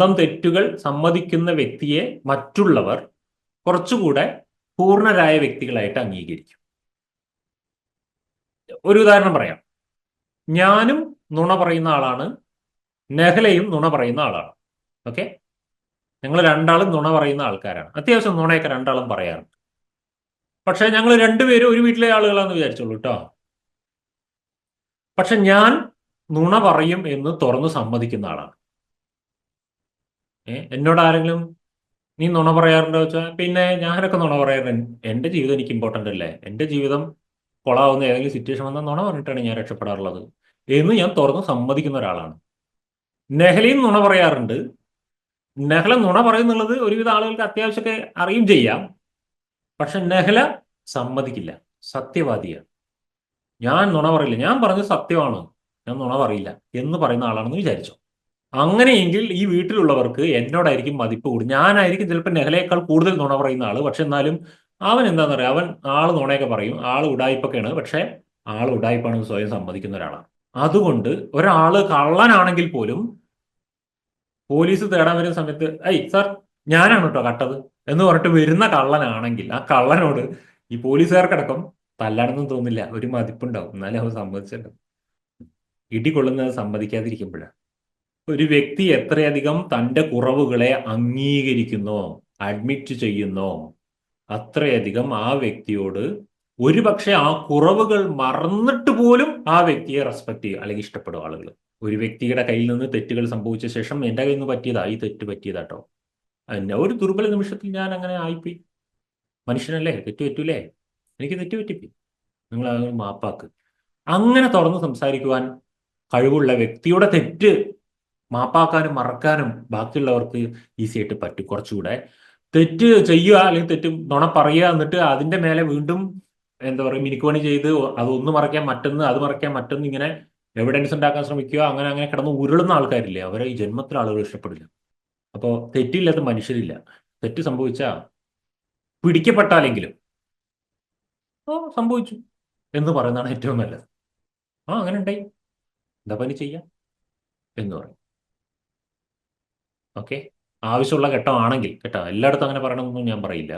സ്വന്തം തെറ്റുകൾ സമ്മതിക്കുന്ന വ്യക്തിയെ മറ്റുള്ളവർ കുറച്ചുകൂടെ പൂർണരായ വ്യക്തികളായിട്ട് അംഗീകരിക്കും. ഒരു ഉദാഹരണം പറയാം. ഞാനും നുണ പറയുന്ന ആളാണ്. നെഹലയും നുണ പറയുന്ന ആളാണ്. ഓക്കെ? ഞങ്ങൾ രണ്ടാളും നുണ പറയുന്ന ആൾക്കാരാണ്. അത്യാവശ്യം നുണയൊക്കെ രണ്ടാളും പറയാറുണ്ട്. പക്ഷെ ഞങ്ങൾ രണ്ടുപേരും ഒരു വീട്ടിലെ ആളുകളാന്ന് വിചാരിച്ചോളൂ കേട്ടോ പക്ഷെ ഞാൻ നുണ പറയും എന്ന് തുറന്ന് സമ്മതിക്കുന്ന ആളാണ്. എന്നോട് ആരെങ്കിലും നീ നുണ പറയാറുണ്ടോ വെച്ചാൽ പിന്നെ ഞാനൊക്കെ നുണ പറയാറുണ്ട്. എന്റെ ജീവിതം എനിക്ക് ഇമ്പോർട്ടന്റ് അല്ലേ? എന്റെ ജീവിതം കൊളാവുന്ന ഏതെങ്കിലും സിറ്റുവേഷൻ വന്നാൽ നുണ പറഞ്ഞിട്ടാണ് ഞാൻ രക്ഷപ്പെടാറുള്ളത്. എന്ന് ഞാൻ തുറന്ന് സമ്മതിക്കുന്ന ഒരാളാണ്. നെഹലയും നുണ പറയാറുണ്ട്. നെഹല നുണ പറയുന്നുള്ളത് ഒരുവിധ ആളുകൾക്ക് അത്യാവശ്യമൊക്കെ അറിയും ചെയ്യാം. പക്ഷെ നെഹല സമ്മതിക്കില്ല. സത്യവാദിയാണ്. ഞാൻ നുണ പറയില്ല. ഞാൻ പറഞ്ഞത് സത്യമാണ്. ഞാൻ നുണ പറയില്ല എന്ന് പറയുന്ന ആളാണെന്ന് വിചാരിച്ചു. അങ്ങനെയെങ്കിൽ ഈ വീട്ടിലുള്ളവർക്ക് എന്നോടായിരിക്കും മതിപ്പ് കൂടും. ഞാനായിരിക്കും ചിലപ്പോൾ നെഹലയേക്കാൾ കൂടുതൽ നുണ പറയുന്ന ആൾ. പക്ഷെ എന്നാലും അവൻ എന്താന്ന് പറയാ അവൻ ആൾ നുണയൊക്കെ പറയും. ആൾ ഉടായ്പൊക്കെയാണ് പക്ഷെ ആൾ ഉടായ്പാണെന്ന് സ്വയം സമ്മതിക്കുന്ന ഒരാളാണ്. അതുകൊണ്ട് ഒരാൾ കള്ളനാണെങ്കിൽ പോലും പോലീസ് തേടാൻ വരുന്ന സമയത്ത് ഐ സാർ ഞാനാണ് കേട്ടോ കട്ടത് എന്ന് പറഞ്ഞിട്ട് വരുന്ന കള്ളനാണെങ്കിൽ ആ കള്ളനോട് ഈ പോലീസുകാർക്കടക്കം തല്ലാണെന്നും തോന്നില്ല ഒരു മതിപ്പുണ്ടാവും. എന്നാലും അവൻ സമ്മതിച്ചിട്ടുണ്ടാവും ഇടികൊള്ളുന്നത് സമ്മതിക്കാതിരിക്കുമ്പോഴാണ് ഒരു വ്യക്തി എത്രയധികം തന്റെ കുറവുകളെ അംഗീകരിക്കുന്നോ അഡ്മിറ്റ് ചെയ്യുന്നോ അത്രയധികം ആ വ്യക്തിയോട് ഒരുപക്ഷെ ആ കുറവുകൾ മറന്നിട്ട് പോലും ആ വ്യക്തിയെ റെസ്പെക്ട് ചെയ്യുക അല്ലെങ്കിൽ ഇഷ്ടപ്പെടും ആളുകൾ ഒരു വ്യക്തിയുടെ കയ്യിൽ നിന്ന് തെറ്റുകൾ സംഭവിച്ച ശേഷം എന്റെ കയ്യിൽ നിന്ന് പറ്റിയതാ ഈ തെറ്റ് പറ്റിയതാട്ടോ എന്നെ ഒരു ദുർബല നിമിഷത്തിൽ ഞാൻ അങ്ങനെ ആയിപ്പോയി. മനുഷ്യനല്ലേ തെറ്റ് പറ്റൂലേ? എനിക്ക് തെറ്റ് പറ്റിപ്പോയി. നിങ്ങൾ മാപ്പാക്ക്. അങ്ങനെ തുറന്ന് സംസാരിക്കുവാൻ കഴിവുള്ള വ്യക്തിയുടെ തെറ്റ് മാപ്പാക്കാനും മറക്കാനും ബാക്കിയുള്ളവർക്ക് ഈസി ആയിട്ട് പറ്റും കുറച്ചുകൂടെ. തെറ്റ് ചെയ്യുക അല്ലെങ്കിൽ തെറ്റ് നുണ പറയുക എന്നിട്ട് അതിന്റെ മേലെ വീണ്ടും എന്താ പറയുക മിനുക്കുപണി ചെയ്ത് അതൊന്ന് മറയ്ക്കാൻ മറ്റൊന്ന് അത് മറയ്ക്കാൻ മറ്റൊന്ന് ഇങ്ങനെ എവിഡൻസ് ഉണ്ടാക്കാൻ ശ്രമിക്കുക അങ്ങനെ അങ്ങനെ കിടന്ന് ഉരുളുന്ന ആൾക്കാരില്ലേ? അവരെ ഈ ജന്മത്തിൽ ആളുകൾ ഇഷ്ടപ്പെടില്ല. അപ്പോൾ തെറ്റില്ലാത്ത മനുഷ്യരില്ല. തെറ്റ് സംഭവിച്ചാൽ പിടിക്കപ്പെട്ടാലെങ്കിലും ഓ സംഭവിച്ചു എന്ന് പറയുന്നതാണ് ഏറ്റവും നല്ലത്. ആ അങ്ങനെ ഉണ്ടായി. എന്താ പനി ചെയ്യാം? എന്ന് പറയും. ഓക്കെ? ആവശ്യമുള്ള ഘട്ടമാണെങ്കിൽ കേട്ടോ എല്ലായിടത്തും അങ്ങനെ പറയണമെന്നൊന്നും ഞാൻ പറയില്ല.